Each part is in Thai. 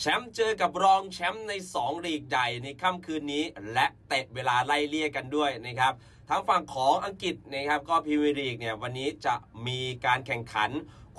แชมป์เจอกับรองแชมป์ใน 2 ลีกใหญ่ในค่ำคืนนี้ และเตะเวลาไล่เลี่ยกันด้วยนะครับทางฝั่งของอังกฤษนะครับก็พรีเมียร์ลีกเนี่ยวันนี้จะมีการแข่งขัน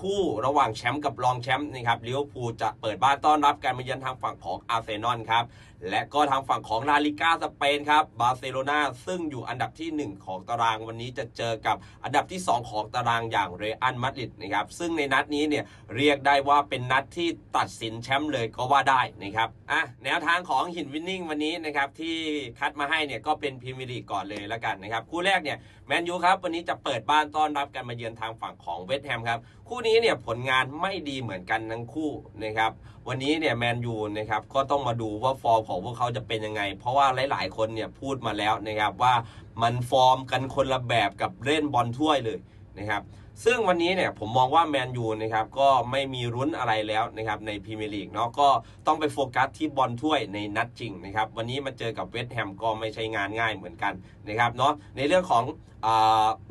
คู่ระหว่างแชมป์กับรองแชมป์นะครับลิเวอร์พูลจะเปิดบ้านต้อนรับการมาเยือนทางฝั่งของอาร์เซนอลครับ และก็ทางฝั่งของลาลิก้าสเปนครับบาร์เซโลนาซึ่งอยู่อันดับทีหนึ่1 ของตารางวันนี้จะเจอกับอันดับที่ 2 ของตารางอย่างเรอัลมาดริดนะครับซึ่งในนัดนี้เนี่ยเรียกได้ว่าเป็นนัดที่ตัดสินแชมป์เลยก็ว่าได้นะครับอะแนวทางของหินวินนิ่งวันนี้นะครับที่คัดมาให้เนี่ยก็เป็นพรีเมียร์ลีกก่อนเลยแล้วกันนะครับคู่แรกเนี่ย แมนยูครับ วันนี้จะเปิดบ้านต้อนรับกันมาเยือนทางฝั่งของเวสต์แฮมครับ คู่นี้เนี่ยผลงานไม่ดีเหมือนกันทั้งคู่นะครับ วันนี้เนี่ยแมนยูนะครับก็ต้องมาดูว่าฟอร์มของพวกเขาจะเป็นยังไง เพราะว่าหลาย ๆ คนเนี่ยพูดมาแล้วนะครับว่ามันฟอร์มกันคนละแบบกับเล่นบอลถ้วยเลย นะครับ ซึ่งวันนี้เนี่ยผมมองว่าแมนยูนะครับก็ไม่มีรุ้นอะไรแล้วนะครับในพรีเมียร์ลีกเนาะก็ต้องไปโฟกัสที่บอลถ้วยในนัดจริงนะครับวันนี้มาเจอกับเวสต์แฮมก็ไม่ใช่งานง่ายเหมือนกันนะครับเนาะในเรื่องของ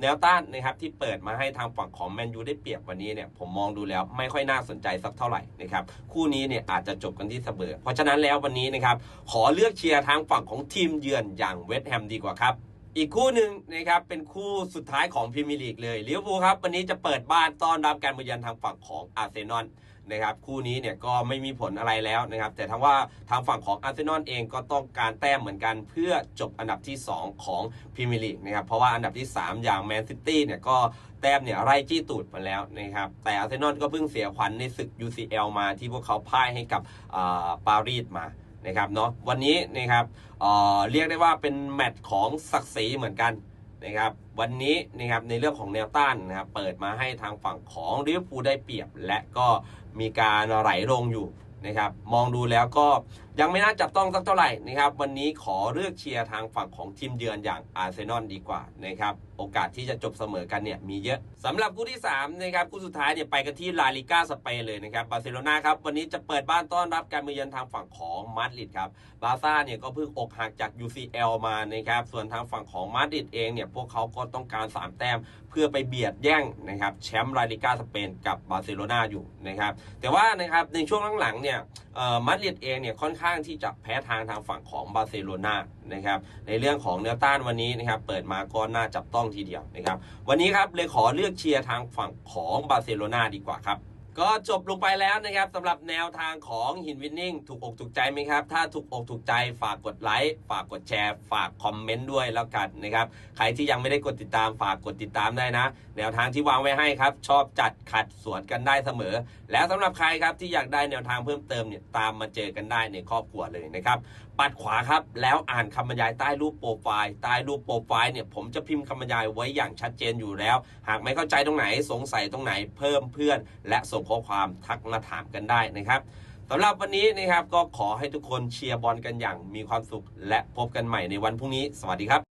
แนวต้านนะครับที่เปิดมาให้ทางฝั่งของแมนยูได้เปรียบวันนี้เนี่ยผมมองดูแล้วไม่ค่อยน่าสนใจสักเท่าไหร่นะครับคู่นี้เนี่ยอาจจะจบกันที่เสมอเพราะฉะนั้นแล้ววันนี้นะครับขอเลือกเชียร์ทางฝั่งของทีมเยือนอย่างเวสต์แฮมดีกว่าครับ อีกคู่หนึ่งนะครับเป็นคู่สุดท้ายของพรีเมียร์ลีกเลยลิเวอร์พูลครับวันนี้จะเปิดบ้านต้อนรับการมาเยือนทางฝั่งของอาร์เซนอลนะครับคู่นี้เนี่ยก็ไม่มีผลอะไรแล้วนะครับ แต่ทั้งว่าทางฝั่งของอาร์เซนอลเองก็ต้องการแต้มเหมือนกัน เพื่อจบอันดับที่ 2 ของพรีเมียร์ลีกนะครับเพราะว่าอันดับที่ 3 อย่างแมนซิตี้เนี่ยก็แต้มเนี่ยไล่จี้ตูดมาแล้วนะครับแต่อาร์เซนอลก็เพิ่งเสียขวัญในศึก UCL มาที่พวกเขาพ่ายให้กับอ่าปารีสมา นะครับเนาะวันนี้นะครับเอ่อเรียกได้ว่าเป็นแมตช์ของศักดิ์ศรีเหมือนกันนะครับวันนี้นะครับในเรื่องของแนวต้านนะครับเปิดมาให้ทางฝั่งของลิเวอร์พูลได้เปรียบ และก็มีการไหลลงอยู่นะครับมองดูแล้วก็ ยังไม่น่าจับต้องสักเท่าไหร่นะครับ วันนี้ขอเลือกเชียร์ทางฝั่งของทีมเยือนอย่างอาร์เซนอลดีกว่านะครับ โอกาสที่จะจบเสมอกันเนี่ยมีเยอะสำหรับคู่ที่3นะครับคู่สุดท้ายเนี่ยไปกันที่ลาลิก้าสเปนเลยนะครับบาร์เซโลนาครับวันนี้จะเปิดบ้านต้อนรับการมาเยือนทางฝั่งของมาดริดครับบาร์ซ่าเนี่ยก็เพิ่งอกหักจาก UCL มานะครับส่วนทางฝั่งของมาดริดเองเนี่ยพวกเขาก็ต้องการ 3 แต้มเพื่อไปเบียดแย่งนะครับแชมป์ลาลิก้าสเปนกับบาร์เซโลนาอยู่นะครับแต่ว่านะครับในช่วงหลังๆเนี่ย มาดริดเองเนี่ยค่อนข้างที่จะแพ้ทางทางฝั่งของบาร์เซโลนานะครับในเรื่องของแนวต้านวันนี้นะครับเปิดมาก็น่าจับต้องทีเดียวนะครับวันนี้ครับเลยขอเลือกเชียร์ทางฝั่งของบาร์เซโลนาดีกว่าครับ ก็จบลงไปแล้วนะครับสำหรับแนวทางของหินวินนิ่งถูกอกถูกใจไหมครับ ถ้าถูกอกถูกใจฝากกดไลค์ฝากกดแชร์ ฝากคอมเมนต์ด้วยแล้วกันนะครับใครที่ยังไม่ได้กดติดตามฝากกดติดตามได้นะ แนวทางที่วางไว้ให้ครับ ชอบจัดขัดสวนกันได้เสมอ แล้วสำหรับใครครับที่อยากได้แนวทางเพิ่มเติมเนี่ยตามมาเจอกันได้ในครอบครัวเลยนะครับปัดขวาครับแล้วอ่านคำบรรยายใต้รูปโปรไฟล์ใต้รูปโปรไฟล์เนี่ยผมจะพิมพ์คำบรรยายไว้อย่างชัดเจนอยู่แล้ว หากไม่เข้าใจตรงไหนสงสัยตรงไหนเพิ่มเพื่อน และส่งข้อความทักมาถามกันได้นะครับสำหรับวันนี้นะครับก็ขอให้ทุกคนเชียร์บอลกันอย่างมีความสุข และพบกันใหม่ในวันพรุ่งนี้ สวัสดีครับ